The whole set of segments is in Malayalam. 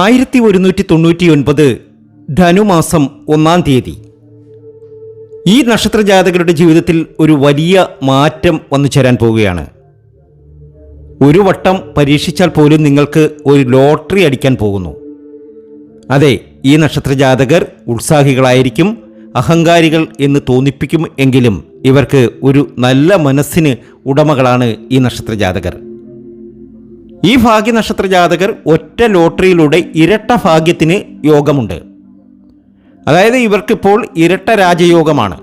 ആയിരത്തി ഒരുന്നൂറ്റി തൊണ്ണൂറ്റി ഒൻപത് ധനുമാസം ഒന്നാം തീയതി. ഈ നക്ഷത്ര ജാതകരുടെ ജീവിതത്തിൽ ഒരു വലിയ മാറ്റം വന്നു ചേരാൻ പോവുകയാണ്. ഒരു വട്ടം പരീക്ഷിച്ചാൽ പോലും നിങ്ങൾക്ക് ഒരു ലോട്ടറി അടിക്കാൻ പോകുന്നു. അതെ ഈ നക്ഷത്ര ജാതകർ ഉത്സാഹികളായിരിക്കും അഹങ്കാരികൾ എന്ന് തോന്നിപ്പിക്കും എങ്കിലും ഇവർക്ക് ഒരു നല്ല മനസ്സിന് ഉടമകളാണ് ഈ നക്ഷത്ര ജാതകർ ഈ ഭാഗ്യനക്ഷത്ര ജാതകർ ഒറ്റ ലോട്ടറിയിലൂടെ ഇരട്ട ഭാഗ്യത്തിന് യോഗമുണ്ട്. അതായത് ഇവർക്കിപ്പോൾ ഇരട്ട രാജയോഗമാണ്.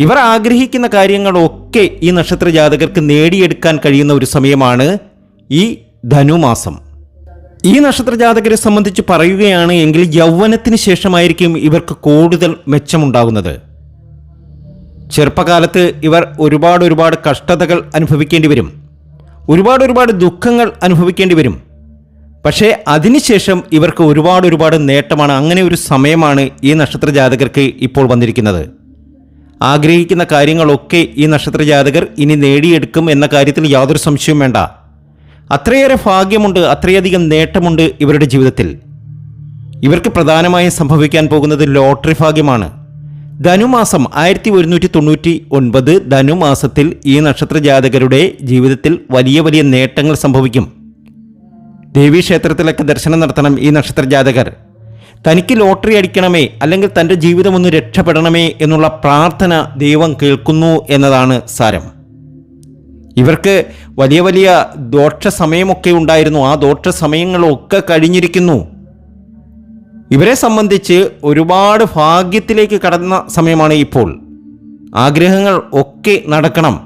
ഇവർ ആഗ്രഹിക്കുന്ന കാര്യങ്ങളൊക്കെ ഈ നക്ഷത്ര ജാതകർക്ക് നേടിയെടുക്കാൻ കഴിയുന്ന ഒരു സമയമാണ് ഈ ധനുമാസം. ഈ നക്ഷത്ര ജാതകരെ സംബന്ധിച്ച് പറയുകയാണ് എങ്കിൽ യൗവനത്തിന് ശേഷമായിരിക്കും ഇവർക്ക് കൂടുതൽ മെച്ചമുണ്ടാകുന്നത്. ചെറുപ്പകാലത്ത് ഇവർ ഒരുപാട് ഒരുപാട് കഷ്ടതകൾ അനുഭവിക്കേണ്ടി വരും. ഒരുപാട് ഒരുപാട് ദുഃഖങ്ങൾ അനുഭവിക്കേണ്ടി വരും. പക്ഷേ അതിനുശേഷം ഇവർക്ക് ഒരുപാട് ഒരുപാട് നേട്ടമാണ് അങ്ങനെ ഒരു സമയമാണ് ഈ നക്ഷത്ര ജാതകർക്ക് ഇപ്പോൾ വന്നിരിക്കുന്നത്. ആഗ്രഹിക്കുന്ന കാര്യങ്ങളൊക്കെ ഈ നക്ഷത്ര ജാതകർ ഇനി നേടിയെടുക്കും എന്ന കാര്യത്തിൽ യാതൊരു സംശയവും വേണ്ട. അത്രയേറെ ഭാഗ്യമുണ്ട് അത്രയധികം നേട്ടമുണ്ട് ഇവരുടെ ജീവിതത്തിൽ. ഇവർക്ക് പ്രധാനമായും സംഭവിക്കാൻ പോകുന്നത് ലോട്ടറി ഭാഗ്യമാണ്. ധനുമാസം ആയിരത്തി ഒരുന്നൂറ്റി തൊണ്ണൂറ്റി ഒൻപത് ധനുമാസത്തിൽ ഈ നക്ഷത്ര ജാതകരുടെ ജീവിതത്തിൽ വലിയ വലിയ നേട്ടങ്ങൾ സംഭവിക്കും. ദേവീക്ഷേത്രത്തിലൊക്കെ ദർശനം നടത്തണം ഈ നക്ഷത്ര ജാതകർ തനിക്ക് ലോട്ടറി അടിക്കണമേ അല്ലെങ്കിൽ തന്റെ ജീവിതം ഒന്ന് രക്ഷപ്പെടണമേ എന്നുള്ള പ്രാർത്ഥന ദൈവം കേൾക്കുന്നു എന്നതാണ് സാരം. ഇവർക്ക് വലിയ വലിയ ദോഷ സമയമൊക്കെ ഉണ്ടായിരുന്നു. ആ ദോഷ സമയങ്ങളൊക്കെ കഴിഞ്ഞിരിക്കുന്നു. ഇവരെ സംബന്ധിച്ച് ഒരുപാട് ഭാഗ്യത്തിലേക്ക് കടന്ന സമയമാണ് ഇപ്പോൾ. ആഗ്രഹങ്ങൾ ഒക്കെ നടക്കണം.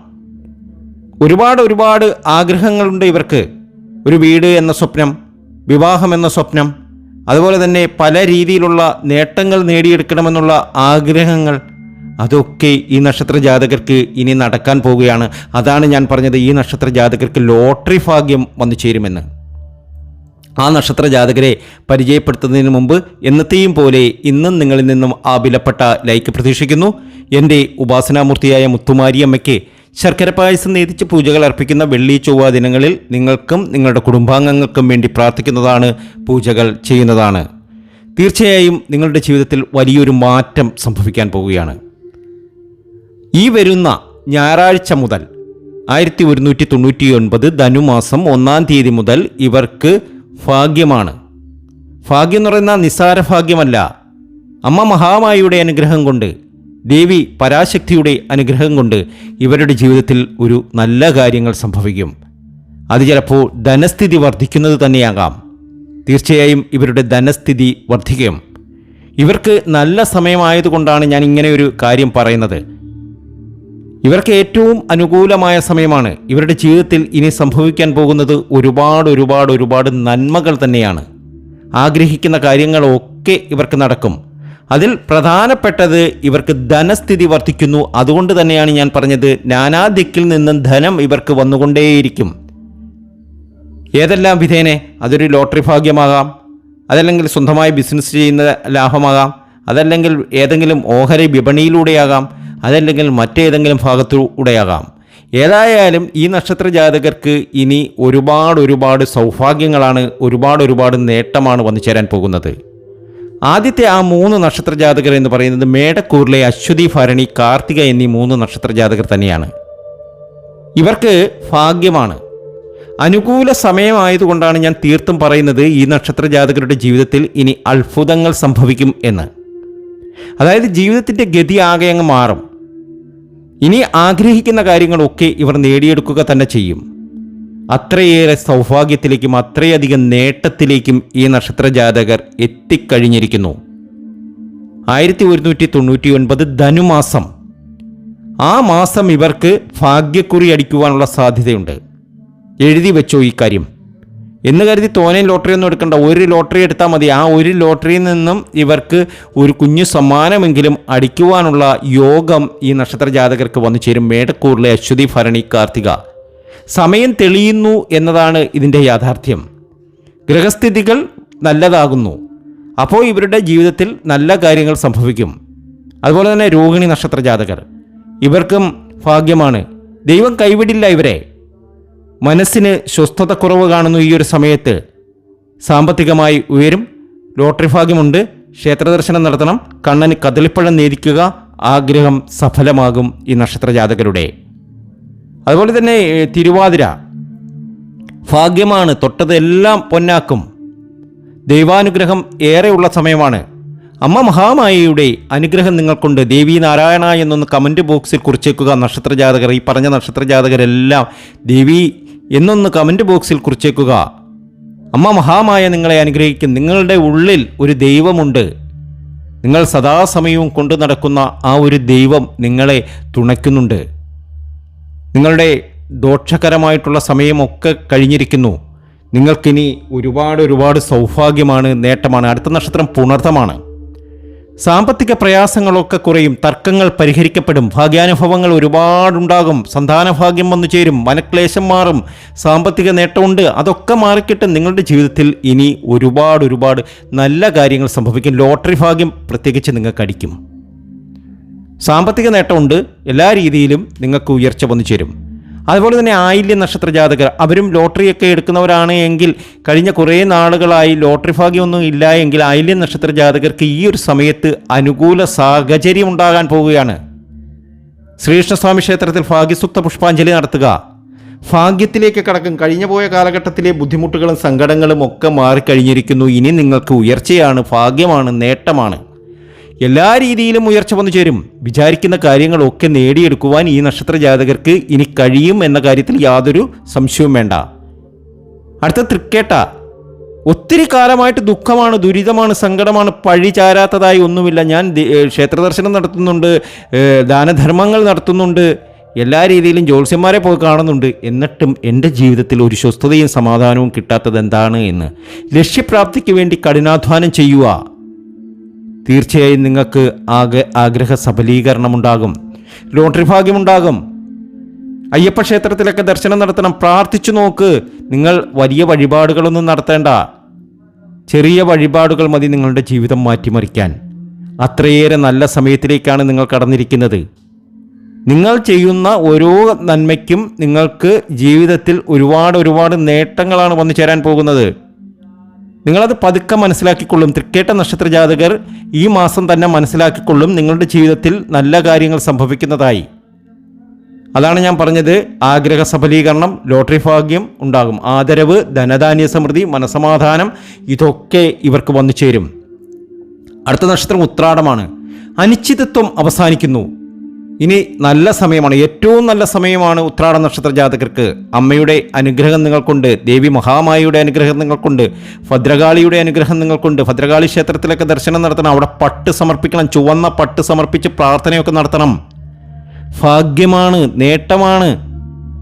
ഒരുപാട് ഒരുപാട് ആഗ്രഹങ്ങളുണ്ട് ഇവർക്ക്. ഒരു വീട് എന്ന സ്വപ്നം വിവാഹം എന്ന സ്വപ്നം അതുപോലെ തന്നെ പല രീതിയിലുള്ള നേട്ടങ്ങൾ നേടിയെടുക്കണമെന്നുള്ള ആഗ്രഹങ്ങൾ അതൊക്കെ ഈ നക്ഷത്ര ജാതകർക്ക് ഇനി നടക്കാൻ പോവുകയാണ്. അതാണ് ഞാൻ പറഞ്ഞത് ഈ നക്ഷത്ര ജാതകർക്ക് ലോട്ടറി ഭാഗ്യം വന്നു ചേരുമെന്ന്. ആ നക്ഷത്ര ജാതകരെ പരിചയപ്പെടുത്തുന്നതിന് മുമ്പ് എന്നത്തെയും പോലെ ഇന്നും നിങ്ങളിൽ നിന്നും ആ വിലപ്പെട്ട ലൈക്ക് പ്രതീക്ഷിക്കുന്നു. എന്റെ ഉപാസനാമൂർത്തിയായ മുത്തുമാരിയമ്മയ്ക്ക് ശർക്കര പായസം നേതിച്ച് പൂജകൾ അർപ്പിക്കുന്ന വെള്ളി ചൊവ്വ ദിനങ്ങളിൽ നിങ്ങൾക്കും നിങ്ങളുടെ കുടുംബാംഗങ്ങൾക്കും വേണ്ടി പ്രാർത്ഥിക്കുന്നതാണ് പൂജകൾ ചെയ്യുന്നതാണ്. തീർച്ചയായും നിങ്ങളുടെ ജീവിതത്തിൽ വലിയൊരു മാറ്റം സംഭവിക്കാൻ പോവുകയാണ്. ഈ വരുന്ന ഞായറാഴ്ച മുതൽ ആയിരത്തി ഒരുന്നൂറ്റി തൊണ്ണൂറ്റി ഒൻപത് ധനുമാസം ഒന്നാം തീയതി മുതൽ ഇവർക്ക് ഭാഗ്യമാണ്. ഭാഗ്യം എന്ന് പറയുന്ന നിസ്സാര ഭാഗ്യമല്ല. അമ്മ മഹാമായിയുടെ അനുഗ്രഹം കൊണ്ട് ദേവി പരാശക്തിയുടെ അനുഗ്രഹം കൊണ്ട് ഇവരുടെ ജീവിതത്തിൽ ഒരു നല്ല കാര്യങ്ങൾ സംഭവിക്കും. അത് ചിലപ്പോൾ ധനസ്ഥിതി വർദ്ധിക്കുന്നത് തന്നെയാകാം. തീർച്ചയായും ഇവരുടെ ധനസ്ഥിതി വർദ്ധിക്കും. ഇവർക്ക് നല്ല സമയമായതുകൊണ്ടാണ് ഞാൻ ഇങ്ങനെ ഒരു കാര്യം പറയുന്നത്. ഇവർക്ക് ഏറ്റവും അനുകൂലമായ സമയമാണ്. ഇവരുടെ ജീവിതത്തിൽ ഇനി സംഭവിക്കാൻ പോകുന്നത് ഒരുപാട് ഒരുപാട് ഒരുപാട് നന്മകൾ തന്നെയാണ്. ആഗ്രഹിക്കുന്ന കാര്യങ്ങളൊക്കെ ഇവർക്ക് നടക്കും. അതിൽ പ്രധാനപ്പെട്ടത് ഇവർക്ക് ധനസ്ഥിതി വർദ്ധിക്കുന്നു. അതുകൊണ്ട് തന്നെയാണ് ഞാൻ പറഞ്ഞത് നാനാദിക്കിൽ നിന്നും ധനം ഇവർക്ക് വന്നുകൊണ്ടേയിരിക്കും. ഏതെല്ലാം വിധേനെ? അതൊരു ലോട്ടറി ഭാഗ്യമാകാം. അതല്ലെങ്കിൽ സ്വന്തമായി ബിസിനസ് ചെയ്യുന്ന ലാഭമാകാം. അതല്ലെങ്കിൽ ഏതെങ്കിലും ഓഹരി വിപണിയിലൂടെയാകാം അതല്ലെങ്കിൽ മറ്റേതെങ്കിലും ഭാഗത്തൂടെയാകാം ഏതായാലും ഈ നക്ഷത്ര ജാതകർക്ക് ഇനി ഒരുപാട് ഒരുപാട് സൗഭാഗ്യങ്ങളാണ് ഒരുപാട് ഒരുപാട് നേട്ടമാണ് വന്നു ചേരാൻ പോകുന്നത്. ആദ്യത്തെ ആ മൂന്ന് നക്ഷത്ര ജാതകർ എന്ന് പറയുന്നത് മേടക്കൂറിലെ അശ്വതി ഭരണി കാർത്തിക എന്നീ മൂന്ന് നക്ഷത്ര ജാതകർ തന്നെയാണ്. ഇവർക്ക് ഭാഗ്യമാണ്. അനുകൂല സമയമായതുകൊണ്ടാണ് ഞാൻ തീർത്തും പറയുന്നത് ഈ നക്ഷത്ര ജാതകരുടെ ജീവിതത്തിൽ ഇനി അത്ഭുതങ്ങൾ സംഭവിക്കും എന്ന്. അതായത് ജീവിതത്തിന്റെ ഗതി ആകെ അങ്ങ് മാറും. ഇനി ആഗ്രഹിക്കുന്ന കാര്യങ്ങളൊക്കെ ഇവർ നേടിയെടുക്കുക തന്നെ ചെയ്യും. അത്രയേറെ സൗഭാഗ്യത്തിലേക്കും അത്രയധികം നേട്ടത്തിലേക്കും ഈ നക്ഷത്ര ജാതകർ എത്തിക്കഴിഞ്ഞിരിക്കുന്നു. ആയിരത്തി ഒരുന്നൂറ്റി തൊണ്ണൂറ്റി ഒൻപത് ധനുമാസം. ആ മാസം ഇവർക്ക് ഭാഗ്യക്കുറി അടിക്കുവാനുള്ള സാധ്യതയുണ്ട്. എഴുതി വെച്ചോ ഈ കാര്യം. എന്ന് കരുതി തോനെ ലോട്ടറി ഒന്നും എടുക്കണ്ട. ഒരു ലോട്ടറി എടുത്താൽ മതി. ആ ഒരു ലോട്ടറിയിൽ നിന്നും ഇവർക്ക് ഒരു കുഞ്ഞു സമ്മാനമെങ്കിലും അടിക്കുവാനുള്ള യോഗം ഈ നക്ഷത്ര ജാതകർക്ക് വന്നു ചേരും. മേടക്കൂറിലെ അശ്വതി ഭരണി കാർത്തിക. സമയം തെളിയുന്നു എന്നതാണ് ഇതിന്റെ യാഥാർത്ഥ്യം. ഗ്രഹസ്ഥിതികൾ നല്ലതാകുന്നു. അപ്പോൾ ഇവരുടെ ജീവിതത്തിൽ നല്ല കാര്യങ്ങൾ സംഭവിക്കും. അതുപോലെ തന്നെ രോഹിണി നക്ഷത്ര ജാതകർ. ഇവർക്കും ഭാഗ്യമാണ്. ദൈവം കൈവിടില്ല ഇവരെ. മനസ്സിന് സ്വസ്ഥത കുറവ് കാണുന്നു ഈ ഒരു സമയത്ത്. സാമ്പത്തികമായി ഉയരും. ലോട്ടറി ഭാഗ്യമുണ്ട്. ക്ഷേത്രദർശനം നടത്തണം. കണ്ണന് കദളിപ്പഴം നേരിക്കുക. ആഗ്രഹം സഫലമാകും ഈ നക്ഷത്ര ജാതകരുടെ അതുപോലെ തന്നെ തിരുവാതിര. ഭാഗ്യമാണ് തൊട്ടതെല്ലാം പൊന്നാക്കും. ദൈവാനുഗ്രഹം ഏറെയുള്ള സമയമാണ്. അമ്മ മഹാമായയുടെ അനുഗ്രഹം നിങ്ങൾക്കുണ്ട്. ദേവി നാരായണ എന്നൊന്ന് കമന്റ് ബോക്സിൽ കുറിച്ചേക്കുക. നക്ഷത്ര ജാതകർ ഈ പറഞ്ഞ നക്ഷത്ര ജാതകരെല്ലാം ദേവി എന്നൊന്ന് കമന്റ് ബോക്സിൽ കുറിച്ചേക്കുക. അമ്മ മഹാമായ നിങ്ങളെ അനുഗ്രഹിക്കും. നിങ്ങളുടെ ഉള്ളിൽ ഒരു ദൈവമുണ്ട്. നിങ്ങൾ സദാസമയവും കൊണ്ടു നടക്കുന്ന ആ ഒരു ദൈവം നിങ്ങളെ തുണയ്ക്കുന്നുണ്ട്. നിങ്ങളുടെ ദോഷകരമായിട്ടുള്ള സമയമൊക്കെ കഴിഞ്ഞിരിക്കുന്നു. നിങ്ങൾക്കിനി ഒരുപാട് ഒരുപാട് സൗഭാഗ്യമാണ് നേട്ടമാണ്. അടുത്ത നക്ഷത്രം പുണർത്തമാണ് സാമ്പത്തിക പ്രയാസങ്ങളൊക്കെ കുറയും തർക്കങ്ങൾ പരിഹരിക്കപ്പെടും ഭാഗ്യാനുഭവങ്ങൾ ഒരുപാടുണ്ടാകും സന്താനഭാഗ്യം വന്നു ചേരും മനക്ലേശം മാറും സാമ്പത്തിക നേട്ടമുണ്ട് അതൊക്കെ മാറിക്കിട്ട് നിങ്ങളുടെ ജീവിതത്തിൽ ഇനി ഒരുപാട് ഒരുപാട് നല്ല കാര്യങ്ങൾ സംഭവിക്കും. ലോട്ടറി ഭാഗ്യം പ്രത്യേകിച്ച് നിങ്ങൾക്ക് അടിക്കും. സാമ്പത്തിക നേട്ടമുണ്ട് എല്ലാ രീതിയിലും നിങ്ങൾക്ക് ഉയർച്ച വന്നു ചേരും. അതുപോലെ തന്നെ ആയില്യ നക്ഷത്ര ജാതകർ അവരും ലോട്ടറിയൊക്കെ എടുക്കുന്നവരാണ് എങ്കിൽ കഴിഞ്ഞ കുറേ നാളുകളായി ലോട്ടറി ഭാഗ്യമൊന്നും ഇല്ല എങ്കിൽ ആയില്യ നക്ഷത്ര ജാതകർക്ക് ഈ ഒരു സമയത്ത് അനുകൂല സാഹചര്യം ഉണ്ടാകാൻ പോവുകയാണ്. ശ്രീകൃഷ്ണസ്വാമി ക്ഷേത്രത്തിൽ ഭാഗ്യസുക്ത പുഷ്പാഞ്ജലി നടത്തുക. ഭാഗ്യത്തിലേക്ക് കടക്കും. കഴിഞ്ഞു പോയ കാലഘട്ടത്തിലെ ബുദ്ധിമുട്ടുകളും സങ്കടങ്ങളും ഒക്കെ മാറിക്കഴിഞ്ഞിരിക്കുന്നു. ഇനി നിങ്ങൾക്ക് ഉയർച്ചയാണ് ഭാഗ്യമാണ് നേട്ടമാണ്. എല്ലാ രീതിയിലും ഉയർച്ച വന്നു ചേരും. വിചാരിക്കുന്ന കാര്യങ്ങളൊക്കെ നേടിയെടുക്കുവാൻ ഈ നക്ഷത്ര ജാതകർക്ക് ഇനി കഴിയും എന്ന കാര്യത്തിൽ യാതൊരു സംശയവും വേണ്ട. അടുത്ത തൃക്കേട്ട. ഒത്തിരി കാലമായിട്ട് ദുഃഖമാണ് ദുരിതമാണ് സങ്കടമാണ് പഴി ചാരാത്തതായി ഒന്നുമില്ല. ഞാൻ ക്ഷേത്ര ദർശനം ക്ഷേത്രദർശനം നടത്തുന്നുണ്ട് ദാനധർമ്മങ്ങൾ നടത്തുന്നുണ്ട്. എല്ലാ രീതിയിലും ജ്യോത്സ്യന്മാരെ പോയി കാണുന്നുണ്ട്. എന്നിട്ടും എന്റെ ജീവിതത്തിൽ ഒരു സ്വസ്ഥതയും സമാധാനവും കിട്ടാത്തത് എന്താണ് എന്ന്. ലക്ഷ്യപ്രാപ്തിക്ക് വേണ്ടി കഠിനാധ്വാനം ചെയ്യുക. തീർച്ചയായും നിങ്ങൾക്ക് ആകെ ആഗ്രഹ സഫലീകരണമുണ്ടാകും ലോട്ടറി ഭാഗ്യമുണ്ടാകും. അയ്യപ്പ ക്ഷേത്രത്തിലൊക്കെ ദർശനം നടത്തണം. പ്രാർത്ഥിച്ചു നോക്ക്. നിങ്ങൾ വലിയ വഴിപാടുകളൊന്നും നടത്തേണ്ട. ചെറിയ വഴിപാടുകൾ മതി നിങ്ങളുടെ ജീവിതം മാറ്റിമറിക്കാൻ. അത്രയേറെ നല്ല സമയത്തിലേക്കാണ് നിങ്ങൾ കടന്നിരിക്കുന്നത്. നിങ്ങൾ ചെയ്യുന്ന ഓരോ നന്മയ്ക്കും നിങ്ങൾക്ക് ജീവിതത്തിൽ ഒരുപാട് ഒരുപാട് നേട്ടങ്ങളാണ് വന്നു ചേരാൻ പോകുന്നത്. നിങ്ങളത് പതുക്കെ മനസ്സിലാക്കിക്കൊള്ളും. തൃക്കേട്ട നക്ഷത്ര ജാതകർ ഈ മാസം തന്നെ മനസ്സിലാക്കിക്കൊള്ളും നിങ്ങളുടെ ജീവിതത്തിൽ നല്ല കാര്യങ്ങൾ സംഭവിക്കുന്നതായി. അതാണ് ഞാൻ പറഞ്ഞത്. ആഗ്രഹ സഫലീകരണം ലോട്ടറി ഭാഗ്യം ഉണ്ടാകും. ആദരവ് ധനധാന്യ സമൃദ്ധി മനസമാധാനം ഇതൊക്കെ ഇവർക്ക് വന്നു ചേരും. അടുത്ത നക്ഷത്രം ഉത്രാടമാണ്. അനിശ്ചിതത്വം അവസാനിക്കുന്നു. ഇനി നല്ല സമയമാണ് ഏറ്റവും നല്ല സമയമാണ് ഉത്രാട നക്ഷത്ര ജാതകർക്ക്. അമ്മയുടെ അനുഗ്രഹം നിങ്ങൾക്കുണ്ട് ദേവി മഹാമായയുടെ അനുഗ്രഹം നിങ്ങൾക്കുണ്ട് ഭദ്രകാളിയുടെ അനുഗ്രഹം നിങ്ങൾക്കുണ്ട്. ഭദ്രകാളി ക്ഷേത്രത്തിലൊക്കെ ദർശനം നടത്തണം അവിടെ പട്ട് സമർപ്പിക്കണം ചുവന്ന പട്ട് സമർപ്പിച്ച് പ്രാർത്ഥനയൊക്കെ നടത്തണം. ഭാഗ്യമാണ് നേട്ടമാണ്.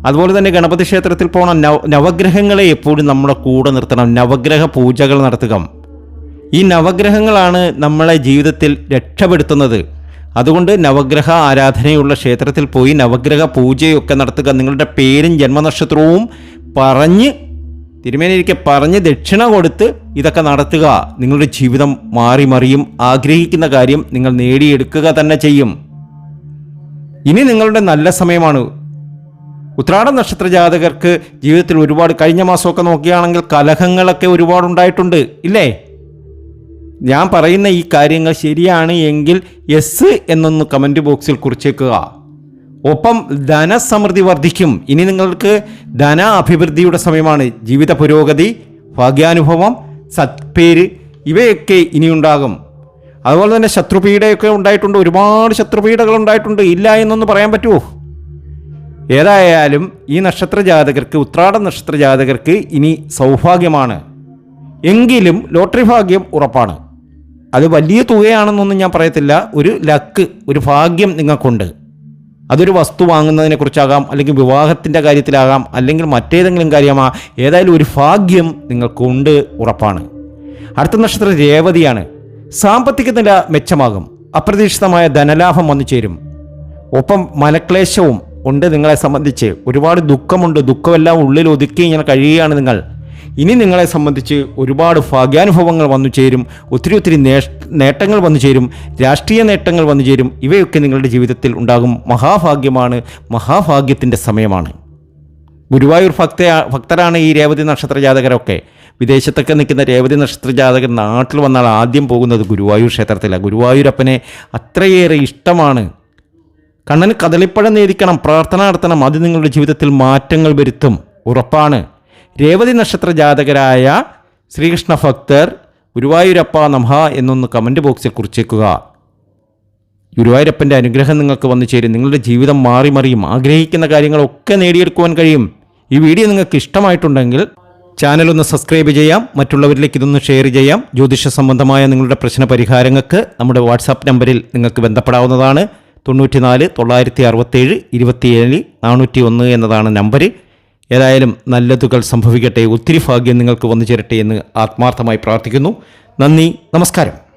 അതുപോലെ തന്നെ ഗണപതി ക്ഷേത്രത്തിൽ പോകണം നവ നവഗ്രഹങ്ങളെ എപ്പോഴും നമ്മുടെ കൂടെ നിർത്തണം നവഗ്രഹ പൂജകൾ നടത്തുക. ഈ നവഗ്രഹങ്ങളാണ് നമ്മളെ ജീവിതത്തിൽ രക്ഷപ്പെടുത്തുന്നത്. അതുകൊണ്ട് നവഗ്രഹ ആരാധനയുള്ള ക്ഷേത്രത്തിൽ പോയി നവഗ്രഹ പൂജയൊക്കെ നടത്തുക. നിങ്ങളുടെ പേരും ജന്മനക്ഷത്രവും പറഞ്ഞ് തിരുമേനിക്ക് പറഞ്ഞ് ദക്ഷിണ കൊടുത്ത് ഇതൊക്കെ നടത്തുക. നിങ്ങളുടെ ജീവിതം മാറി മറിയും. ആഗ്രഹിക്കുന്ന കാര്യം നിങ്ങൾ നേടിയെടുക്കുക തന്നെ ചെയ്യും. ഇനി നിങ്ങളുടെ നല്ല സമയമാണ്. ഉത്രാട നക്ഷത്ര ജാതകർക്ക് ജീവിതത്തിൽ ഒരുപാട് കഴിഞ്ഞ മാസമൊക്കെ നോക്കുകയാണെങ്കിൽ കലഹങ്ങളൊക്കെ ഒരുപാടുണ്ടായിട്ടുണ്ട്. ഇല്ലേ? ഞാൻ പറയുന്ന ഈ കാര്യങ്ങൾ ശരിയാണ് എങ്കിൽ എസ് എന്നൊന്ന് കമന്റ് ബോക്സിൽ കുറിച്ചേക്കുക. ഒപ്പം ധനസമൃദ്ധി വർദ്ധിക്കും. ഇനി നിങ്ങൾക്ക് ധന അഭിവൃദ്ധിയുടെ സമയമാണ്. ജീവിത പുരോഗതി ഭാഗ്യാനുഭവം സത്പേര് ഇവയൊക്കെ ഇനിയുണ്ടാകും. അതുപോലെ തന്നെ ശത്രുപീഡയൊക്കെ ഉണ്ടായിട്ടുണ്ട്. ഒരുപാട് ശത്രുപീഡകൾ ഉണ്ടായിട്ടുണ്ട്. ഇല്ല എന്നൊന്ന് പറയാൻ പറ്റുമോ? ഏതായാലും ഈ നക്ഷത്ര ജാതകർക്ക് ഉത്രാട നക്ഷത്ര ജാതകർക്ക് ഇനി സൗഭാഗ്യമാണ്. എങ്കിലും ലോട്ടറി ഭാഗ്യം ഉറപ്പാണ്. അത് വലിയ തുകയാണെന്നൊന്നും ഞാൻ പറയത്തില്ല. ഒരു ലക്ക് ഒരു ഭാഗ്യം നിങ്ങൾക്കുണ്ട്. അതൊരു വസ്തു വാങ്ങുന്നതിനെ കുറിച്ചാകാം അല്ലെങ്കിൽ വിവാഹത്തിന്റെ കാര്യത്തിലാകാം അല്ലെങ്കിൽ മറ്റേതെങ്കിലും കാര്യമാ ഏതായാലും ഒരു ഭാഗ്യം നിങ്ങൾക്കുണ്ട് ഉറപ്പാണ്. അടുത്ത നക്ഷത്രം രേവതിയാണ്. സാമ്പത്തിക നില മെച്ചമാകും. അപ്രതീക്ഷിതമായ ധനലാഭം വന്നു ചേരും. ഒപ്പം മനക്ലേശവും ഉണ്ട് നിങ്ങളെ സംബന്ധിച്ച്. ഒരുപാട് ദുഃഖമുണ്ട്. ദുഃഖമെല്ലാം ഉള്ളിൽ ഒതുക്കി ഇങ്ങനെ കഴിയുകയാണ് നിങ്ങൾ. ഇനി നിങ്ങളെ സംബന്ധിച്ച് ഒരുപാട് ഭാഗ്യാനുഭവങ്ങൾ വന്നു ചേരും ഒത്തിരി ഒത്തിരി നേട്ടങ്ങൾ വന്നു ചേരും രാഷ്ട്രീയ നേട്ടങ്ങൾ വന്നു ചേരും. ഇവയൊക്കെ നിങ്ങളുടെ ജീവിതത്തിൽ ഉണ്ടാകും. മഹാഭാഗ്യമാണ് മഹാഭാഗ്യത്തിന്റെ സമയമാണ്. ഗുരുവായൂർ ഭക്ത ഭക്തരാണ് ഈ രേവതി നക്ഷത്ര ജാതകരൊക്കെ. വിദേശത്തൊക്കെ നിൽക്കുന്ന രേവതി നക്ഷത്ര ജാതകൻ നാട്ടിൽ വന്നാൽ ആദ്യം പോകുന്നത് ഗുരുവായൂർ ക്ഷേത്രത്തിലാണ്. ഗുരുവായൂരപ്പനെ അത്രയേറെ ഇഷ്ടമാണ്. കണ്ണന് കദളിപ്പഴം നേദിക്കണം പ്രാർത്ഥന നടത്തണം. അത് നിങ്ങളുടെ ജീവിതത്തിൽ മാറ്റങ്ങൾ വരുത്തും. ഉറപ്പാണ്. രേവതി നക്ഷത്ര ജാതകരായ ശ്രീകൃഷ്ണ ഭക്തർ ഗുരുവായൂരപ്പ നമഹ എന്നൊന്ന് കമന്റ് ബോക്സിൽ കുറിച്ചേക്കുക. ഗുരുവായൂരപ്പന്റെ അനുഗ്രഹം നിങ്ങൾക്ക് വന്നു ചേരും. നിങ്ങളുടെ ജീവിതം മാറി മറിയും. ആഗ്രഹിക്കുന്ന കാര്യങ്ങളൊക്കെ നേടിയെടുക്കുവാൻ കഴിയും. ഈ വീഡിയോ നിങ്ങൾക്ക് ഇഷ്ടമായിട്ടുണ്ടെങ്കിൽ ചാനൽ ഒന്ന് സബ്സ്ക്രൈബ് ചെയ്യാം. മറ്റുള്ളവരിലേക്ക് ഇതൊന്ന് ഷെയർ ചെയ്യാം. ജ്യോതിഷ സംബന്ധമായ നിങ്ങളുടെ പ്രശ്ന പരിഹാരങ്ങൾക്ക് നമ്മുടെ വാട്സാപ്പ് നമ്പറിൽ നിങ്ങൾക്ക് ബന്ധപ്പെടാവുന്നതാണ്. തൊണ്ണൂറ്റിനാല് തൊള്ളായിരത്തി അറുപത്തേഴ് ഇരുപത്തിയേഴ് നാനൂറ്റി ഒന്ന് എന്നതാണ് നമ്പർ ഏതായാലും നല്ലതുകൾ സംഭവിക്കട്ടെ. ഒത്തിരി ഭാഗ്യം നിങ്ങൾക്ക് വന്നു ചേരട്ടെ എന്ന് ആത്മാർത്ഥമായി പ്രാർത്ഥിക്കുന്നു. നന്ദി. നമസ്കാരം.